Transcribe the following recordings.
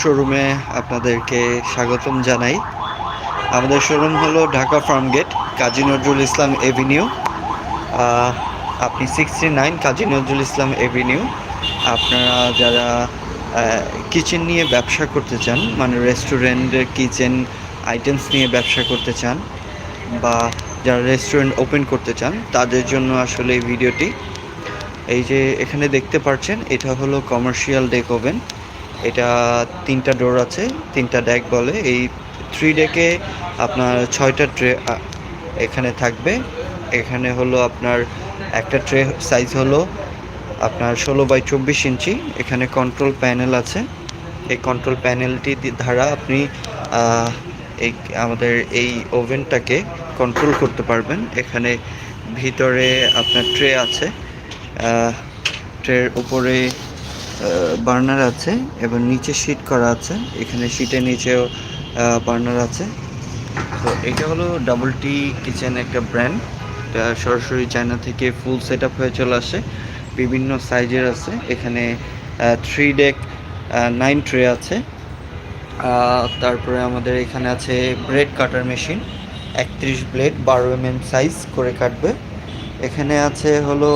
শোরুমে আপনাদেরকে স্বাগতম জানাই। আমাদের শোরুম হলো Dhaka farm gate, Kazi Nazrul Islam avenue. আপনি sixty nine Kazi Nazrul Islam avenue. আপনারা যারা কিচেন নিয়ে ব্যবসা করতে চান মানে রেস্টুরেন্টের কিচেন আইটেমস নিয়ে ব্যবসা করতে চান, বা যারা রেস্টুরেন্ট ওপেন করতে চান, তাদের জন্য আসলে এই ভিডিওটি এই যে এখানে দেখতে পাচ্ছেন এটা হলো কমার্শিয়াল ডেক ওভেন এটা তিনটা ডোর আছে, তিনটা ডেক বলে। এই থ্রি ডেকে আপনার ছয়টা ট্রে এখানে থাকবে। এখানে হলো আপনার একটা ট্রে সাইজ হলো আপনার ষোলো বাই চব্বিশ ইঞ্চি। এখানে কন্ট্রোল প্যানেল আছে। এই কন্ট্রোল প্যানেলটি দ্বারা আপনি এই আমাদের এই ওভেনটাকে কন্ট্রোল করতে পারবেন। এখানে ভিতরে আপনার ট্রে আছে। ট্রের উপরে বার্নার আছে এবং নিচে শীট করা আছে। এখানে শীটের নিচেও বার্নার আছে। তো এটা হলো ডাবল টি কিচেন একটা ব্র্যান্ড। সরাসরি চায়না থেকে ফুল সেট আপ হয়ে চলে আসে। বিভিন্ন সাইজের আছে। এখানে থ্রি ডেক নাইন ট্রে আছে। তারপরে আমাদের এখানে আছে ব্রেড কাটার মেশিন একত্রিশ ব্লেড বারো এম সাইজ করে কাটবে। এখানে আছে হলো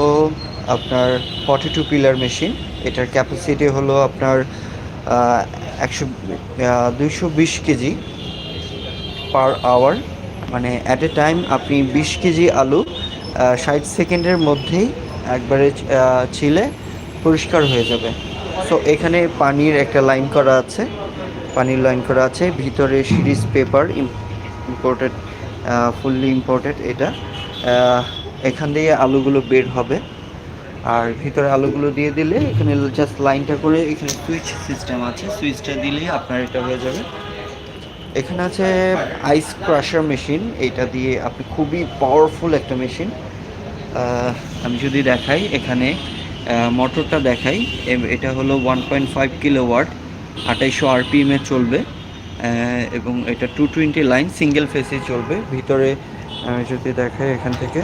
আপনার ফর্টি টু পিলার মেশিন এটার ক্যাপাসিটি হলো আপনার একশো দুইশো বিশ কেজি পার আওয়ার মানে অ্যাট এ টাইম আপনি বিশ কেজি আলু ষাট সেকেন্ডের মধ্যেই একবারে ছিলে পরিষ্কার হয়ে যাবে। সো এখানে পানির একটা লাইন করা আছে। পানির লাইন করা আছে। ভিতরে series paper imported fully imported এটা। এখান দিয়ে আলুগুলো বের হবে। আর ভিতরে আলুগুলো দিয়ে দিলে এখানে জাস্ট লাইনটা করে এখানে সুইচ সিস্টেম আছে। সুইচটা দিলেই আপনার এটা হয়ে যাবে। এখানে আছে আইস ক্রাশার মেশিন এটা দিয়ে আপনি খুবই পাওয়ারফুল একটা মেশিন আমি যদি দেখাই এখানে মোটরটা দেখাই এটা হলো one point five kilowatt আঠাইশশো আরপিএমে চলবে। এবং এটা টু টোয়েন্টি লাইন সিঙ্গেল ফেসে চলবে। ভিতরে আমি যদি দেখাই এখান থেকে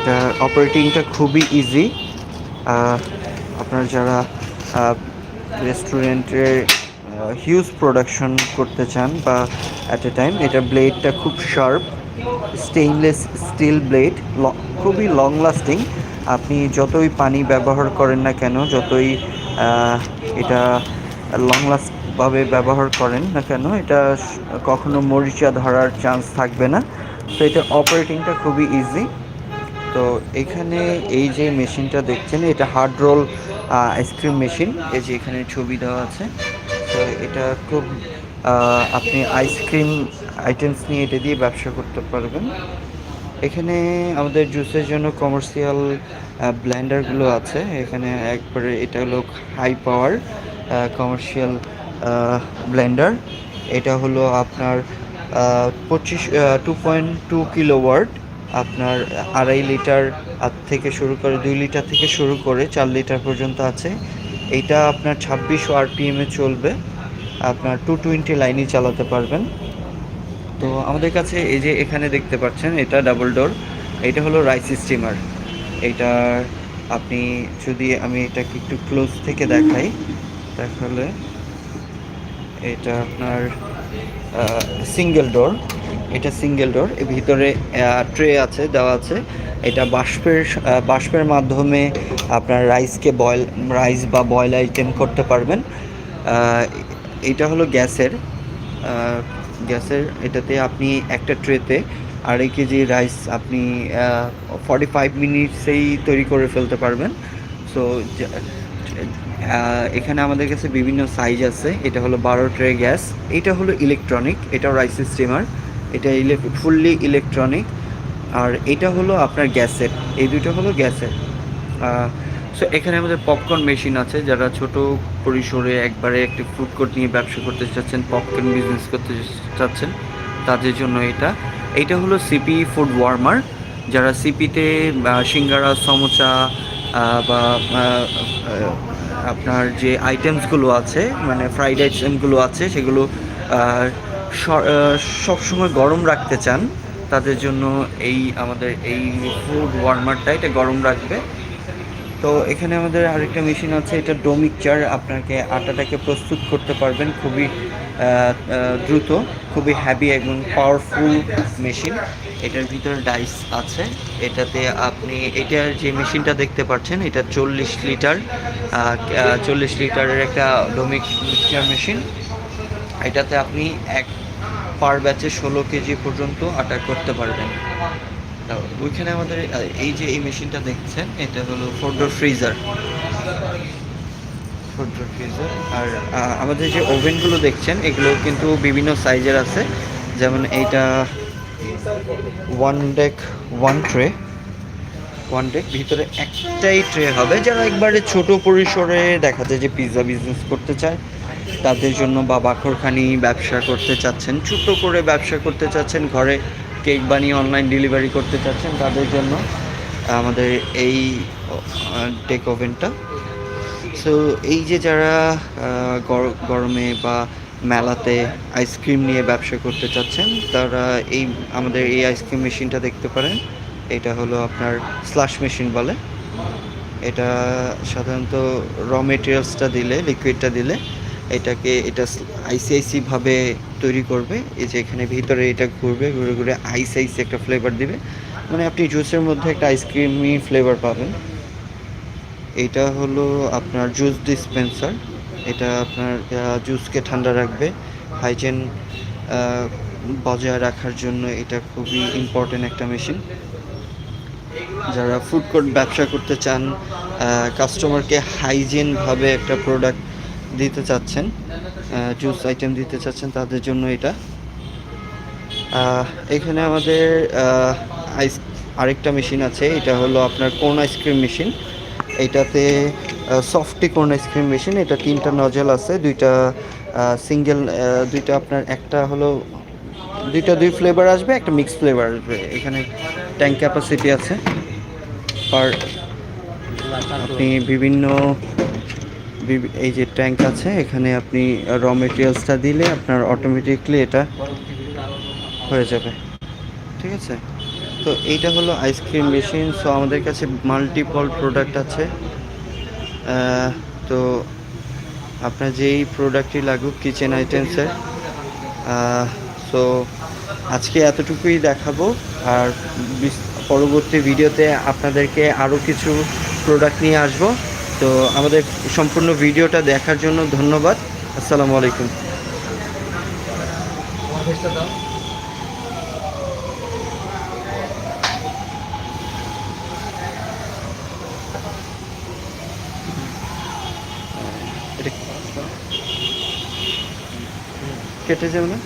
এটা অপারেটিংটা খুবই ইজি আপনার যারা রেস্টুরেন্টের হিউজ প্রোডাকশন করতে চান বা অ্যাট এ টাইম এটা ব্লেডটা খুব শার্প স্টেইনলেস স্টিল ব্লেড খুবই লং লাস্টিং আপনি যতই পানি ব্যবহার করেন না কেন, যতই এটা লং লাস্টভাবে ব্যবহার করেন না কেন, এটা কখনো মরিচা ধরার চান্স থাকবে না। তো এটা অপারেটিংটা খুবই ইজি তো এখানে এই যে মেশিনটা দেখছেন, এটা হার্ড রোল আইসক্রিম মেশিন এই যে এখানে ছবি দেওয়া আছে। তো এটা খুব আপনি আইসক্রিম আইটেমস নিয়ে এটা দিয়ে ব্যবসা করতে পারবেন। এখানে আমাদের জুসের জন্য কমার্শিয়াল ব্ল্যান্ডারগুলো আছে। এখানে একবারে এটা হলো হাই পাওয়ার কমার্শিয়াল ব্ল্যান্ডার এটা হলো আপনার পঁচিশ two point two kilowatt আপনার আড়াই লিটার থেকে শুরু করে, দুই লিটার থেকে শুরু করে চার লিটার পর্যন্ত আছে। এইটা আপনার ছাব্বিশশো আরপিএমে চলবে। আপনার টু টোয়েন্টি লাইনই চালাতে পারবেন। তো আমাদের কাছে এই যে এখানে দেখতে পাচ্ছেন, এটা ডাবল ডোর এটা হলো রাইস স্টিমার এইটার আপনি যদি আমি এটাকে একটু ক্লোজ থেকে দেখাই, তাহলে এটা আপনার সিঙ্গেল ডোর এটা সিঙ্গেল ডোর এর ভিতরে ট্রে আছে, দেওয়া আছে। এটা বাষ্পের বাষ্পের মাধ্যমে আপনার রাইসকে বয়েল রাইস বা বয়েল আইটেম করতে পারবেন। এটা হলো গ্যাসের গ্যাসের, এটাতে আপনি একটা ট্রেতে আড়াই কেজি রাইস আপনি ফর্টি ফাইভ মিনিটসেই তৈরি করে ফেলতে পারবেন। সো এখানে আমাদের কাছে বিভিন্ন সাইজ আছে। এটা হলো বারো ট্রে গ্যাস এটা হলো ইলেকট্রনিক এটাও রাইস স্টিমার এটা ফুললি ইলেকট্রনিক আর এটা হলো আপনার গ্যাসের এই দুটো হলো গ্যাসের সো এখানে আমাদের পপকর্ন মেশিন আছে, যারা ছোট পরিসরে একবারে একটি ফুড কোর্ট নিয়ে ব্যবসা করতে চাচ্ছেন পপকর্ন বিজনেস করতে চাচ্ছেন, তাদের জন্য এটা। এইটা হলো সিপি ফুড ওয়ার্মার যারা সিপিতে সিঙ্গারা, সমোচা বা আপনার যে আইটেমসগুলো আছে মানে ফ্রাইড আইটেমগুলো আছে, সেগুলো সবসময় গরম রাখতে চান, তাদের জন্য এই আমাদের এই ফুড ওয়ার্মারটা এটা গরম রাখবে। তো এখানে আমাদের আরেকটা মেশিন আছে, এটা ডো মিক্সচার আপনাকে আটাটাকে প্রস্তুত করতে পারবেন, খুবই দ্রুত, খুবই হ্যাভি এবং পাওয়ারফুল মেশিন এটার ভিতরে ডাইস আছে। এটাতে আপনি, এটার যে মেশিনটা দেখতে পাচ্ছেন, এটা চল্লিশ লিটার চল্লিশ লিটারের একটা ডো মিক্সচার মেশিন এটাতে আপনি এক পার ব্যাচে ষোলো কেজি পর্যন্ত আটা করতে পারবেন। ওইখানে আমাদের এই যে এই মেশিনটা দেখছেন, এটা হলো four door freezer four door freezer আর আমাদের যে ওভেনগুলো দেখছেন, এগুলো কিন্তু বিভিন্ন সাইজের আছে। যেমন এইটা one deck one tray one deck ভিতরে একটাই ট্রে হবে। যারা একবারে ছোট পরিসরে দেখা যায় যে পিৎজা বিজনেস করতে চায়, তাদের জন্য বা বাখরখানি ব্যবসা করতে চাচ্ছেন, ছোট করে ব্যবসা করতে চাচ্ছেন, ঘরে কেক বানিয়ে অনলাইন ডেলিভারি করতে চাচ্ছেন, তাদের জন্য আমাদের এই টেক ওভেনটা সো এই যে যারা গরমে বা মেলাতে আইসক্রিম নিয়ে ব্যবসা করতে চাচ্ছেন, তারা এই আমাদের এই আইসক্রিম মেশিনটা দেখতে পারেন। এটা হলো আপনার স্লাশ মেশিন বলে। এটা সাধারণত র মেটেরিয়ালসটা দিলে লিকুইডটা দিলে, এটাকে এটা আইসি ভাবে তৈরি করবে। এই যে এখানে ভিতরে এটা ঘুরবে, ঘুরে ঘুরে আইস আইসি একটা ফ্লেভার দিবে। মানে আপনি জুসের মধ্যে একটা আইসক্রিমই ফ্লেভার পাবেন। এটা হলো আপনার জুস ডিসপেন্সার এটা আপনার জুসকে ঠান্ডা রাখবে। হাইজেন বজায় রাখার জন্য এটা খুবই ইম্পর্টেন্ট একটা মেশিন যারা ফুড কোর্ট ব্যবসা করতে চান কাস্টমারকে হাইজেনভাবে একটা প্রোডাক্ট দিতে চাচ্ছেন জুস আইটেম দিতে চাচ্ছেন, তাদের জন্য এটা। এখানে আমাদের আইস আরেকটা মেশিন আছে, এটা হলো আপনার কোন আইসক্রিম মেশিন এটাতে softy cone ice cream machine এটা তিনটা নজল আছে, দুইটা সিঙ্গেল দুইটা আপনার, একটা হলো, দুইটা দুই ফ্লেভার আসবে, একটা মিক্স ফ্লেভার আসবে। এখানে ট্যাঙ্ক ক্যাপাসিটি আছে আর আপনি বিভিন্ন এই যে ট্যাঙ্ক আছে, এখানে আপনি র মেটেরিয়ালসটা দিলে আপনার অটোমেটিকলি এটা হয়ে যাবে। ঠিক আছে? তো এইটা হলো আইসক্রিম মেশিন। সো আমাদের কাছে মাল্টিপল প্রোডাক্ট আছে। তো আপনার যেই প্রোডাক্টই লাগুক কিচেন আইটেমসের সো আজকে এতটুকুই দেখাবো। আর পরবর্তী ভিডিওতে আপনাদেরকে আরও কিছু প্রোডাক্ট নিয়ে আসব। তো আমাদের সম্পূর্ণ ভিডিওটা দেখার জন্য ধন্যবাদ। আসসালামু আলাইকুম এটা কেটে যাবে না?